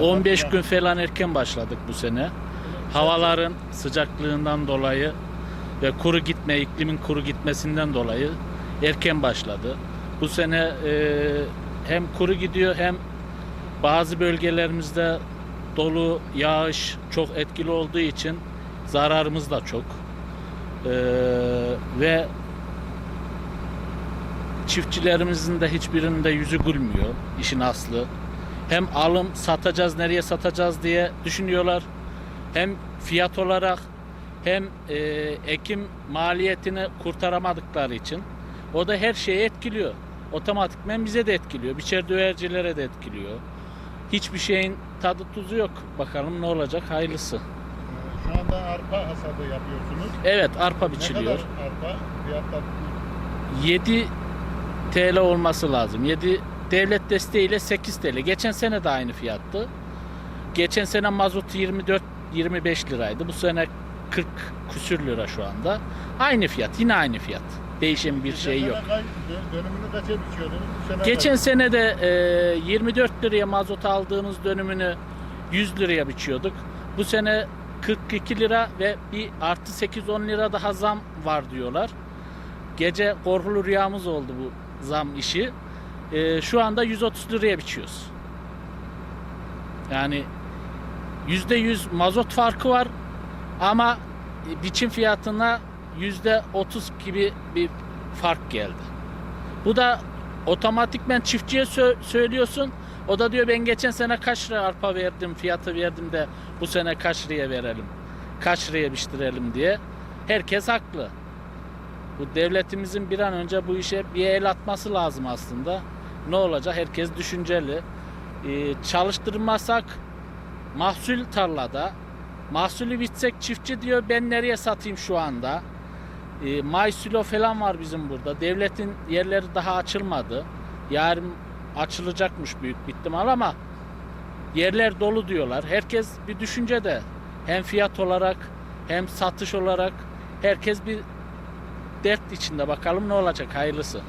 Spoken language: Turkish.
15 gün falan erken başladık bu sene. Havaların sıcaklığından dolayı ve kuru gitme, iklimin kuru gitmesinden dolayı erken başladı. Bu sene e, hem kuru gidiyor hem bazı bölgelerimizde dolu, yağış çok etkili olduğu için zararımız da çok. E, ve çiftçilerimizin de hiçbirinin de yüzü gülmüyor işin aslı. Hem alım satacağız nereye satacağız diye düşünüyorlar. Hem fiyat olarak hem e, ekim maliyetini kurtaramadıkları için o da her şeyi etkiliyor. Otomatikmen bize de etkiliyor. Biçer dövercilere de etkiliyor. Hiçbir şeyin tadı tuzu yok. Bakalım ne olacak hayırlısı. Ee, Şu anda arpa hasadı yapıyorsunuz. Evet arpa Ne biçiliyor. kadar arpa? Fiyatlar 7 TL olması lazım. 7 devlet desteğiyle 8 TL. Geçen sene de aynı fiyattı. Geçen sene mazot 24 25 liraydı. Bu sene 40 küsür lira şu anda. Aynı fiyat. Yine aynı fiyat. Değişen bir şey yok. sene kaç- dö- dönümünü kaça biçiyordunuz? Bu sene Geçen kaç? sene de e, 24 liraya mazot aldığımız dönümünü 100 liraya biçiyorduk. Bu sene 42 lira ve bir artı 8-10 lira daha zam var diyorlar. Gece korkulu rüyamız oldu bu zam işi. E, şu anda 130 liraya biçiyoruz. Yani %100 mazot farkı var ama biçim fiyatına %30 gibi bir fark geldi. Bu da otomatikmen çiftçiye sö- söylüyorsun. O da diyor ben geçen sene kaç lira arpa verdim, fiyatı verdim de bu sene kaç liraya verelim, kaç liraya biçtirelim diye. Herkes haklı. Bu devletimizin bir an önce bu işe bir el atması lazım aslında. Ne olacak? Herkes düşünceli. Ee, çalıştırmasak mahsul tarlada. Mahsulü bitsek çiftçi diyor ben nereye satayım şu anda? E, Maysilo falan var bizim burada. Devletin yerleri daha açılmadı. Yarın açılacakmış büyük bir ihtimal ama yerler dolu diyorlar. Herkes bir düşüncede. Hem fiyat olarak hem satış olarak herkes bir dert içinde. Bakalım ne olacak hayırlısı.